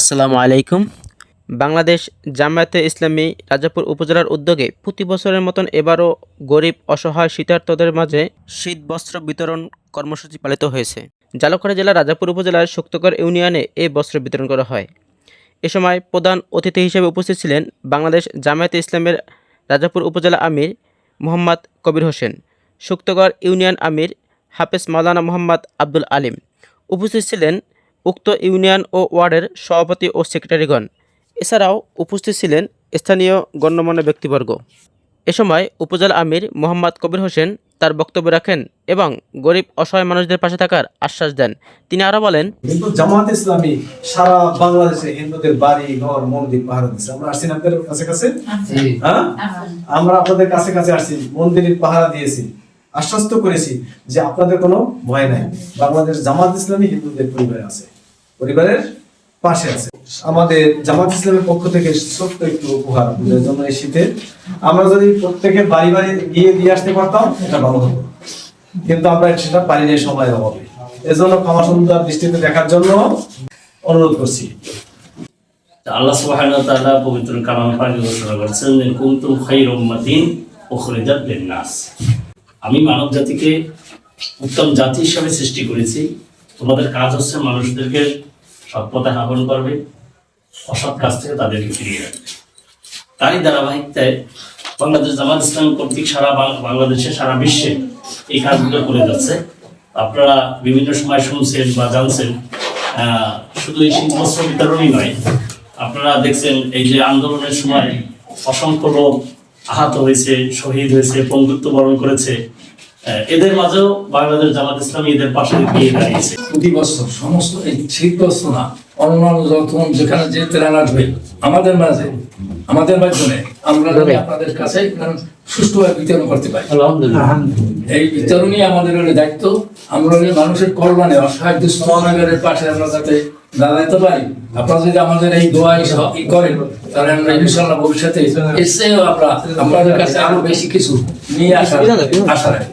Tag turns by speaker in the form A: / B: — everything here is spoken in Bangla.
A: আসসালামু আলাইকুম। বাংলাদেশ জামায়াতে ইসলামী রাজাপুর উপজেলার উদ্যোগে প্রতি বছরের মতন এবারও গরিব, অসহায় শীতার্থদের মাঝে শীত বস্ত্র বিতরণ কর্মসূচি পালিত হয়েছে। জালুকড়া জেলার রাজাপুর উপজেলার শক্তগড় ইউনিয়নে এই বস্ত্র বিতরণ করা হয়। এ সময় প্রধান অতিথি হিসেবে উপস্থিত ছিলেন বাংলাদেশ জামায়াতে ইসলামের রাজাপুর উপজেলা আমির মোহাম্মদ কবির হোসেন, শুক্তগড় ইউনিয়ন আমির হাফেজ মাওলানা মোহাম্মদ আব্দুল আলিম। উপস্থিত ছিলেন উক্ত ইউনিয়ন ও ওয়ার্ডের সভাপতি ও সেক্রেটারিগণ। এছাড়াও উপস্থিত ছিলেন স্থানীয় গণ্যমান্য ব্যক্তিবর্গ। এ সময় উপজেলা আমির মোহাম্মদ কবির হোসেন তার বক্তব্য রাখেন এবং গরিব অসহায় মানুষদের পাশে থাকার আশ্বাস দেন। তিনি আরও বলেন
B: কিন্তু জামাত ইসলামী সারা বাংলাদেশে হিন্দুদের বাড়ি ঘর মন্দির পাহারা দিচ্ছে আমরা আসছি আপনাদের কাছে কাছে? হ্যাঁ? আমরা আপনাদের কাছে কাছে আসছি। মন্দিরের পাহারা দিয়েছি। আশ্বস্ত করেছি যে আপনাদের কোনো ভয় নাই। বাংলাদেশ জামাত ইসলামী হিন্দুদের পরিবারে আছে। পরিবারের পাশে আছে। আমাদের জামাত ইসলামের পক্ষ থেকে ছোট্ট একটু উপহার আপনাদের জন্য এই শীতে। আমরা যদি প্রত্যেকের বাড়ি বাড়ি গিয়ে দিয়ে আসতে পারতাম, এটা ভালো হতো। কিন্তু আমরা সেটা পারি নাই সময়ের অভাবে। এজন্য ক্ষমা সুন্দর দৃষ্টিতে দেখার জন্য অনুরোধ করছি।
C: আল্লাহ সুবহানাহু তাআলা পবিত্র কালাম পাকে ঘোষণা করেছেন কুনতুম খায়রা উম্মাতিন উখরিজাত লিন-নাস। আমি মানব জাতিকে উত্তম জাতি হিসাবে সৃষ্টি করেছি। তোমাদের কাজ হচ্ছে মানুষদেরকে সৎ পথে আহ্বান করবে, অসৎ কাজ থেকে তাদেরকে ফিরিয়ে রাখবে তারই ধারাবাহিকতায় বাংলাদেশ জামাত ইসলাম কর্তৃক সারা বাংলাদেশে সারা বিশ্বে এই কাজগুলো করে যাচ্ছে। আপনারা বিভিন্ন সময় শুনছেন বা জানছেন শুধু এই শীত বস্ত্র বিতরণই নয়, আপনারা দেখছেন এই যে আন্দোলনের সময় অসংখ্য লোক আহত হয়েছে শহীদ হয়েছে পঙ্গুত্ব বরণ করেছে এদের মাঝেও বাংলাদেশ জামাত ইসলামী এদের পাশে গিয়ে দাঁড়িয়েছে।
D: প্রতি বছর সমস্ত এই শীত না অন্যান্য যখন যেখানে যে ত্রাণ আসবে আমাদের মাঝে আমাদের মাধ্যমে আমরা যাতে আপনাদের কাছে সুষ্ঠুভাবে বিতরণ করতে পারি। এই বিতরণই আমাদের হলো দায়িত্ব। আমরা মানুষের কল্যাণে অসহায় দুস্থ অনাগারের পাশে আমরা যাতে দাঁড়াতে পারি আপনারা যদি আমাদের এই দোয়া করেন তাহলে আমরা ইনশাল্লাহ ভবিষ্যতে এসেও আমরা আপনাদের কাছে আরও বেশি কিছু নিয়ে আসার আশা রাখি।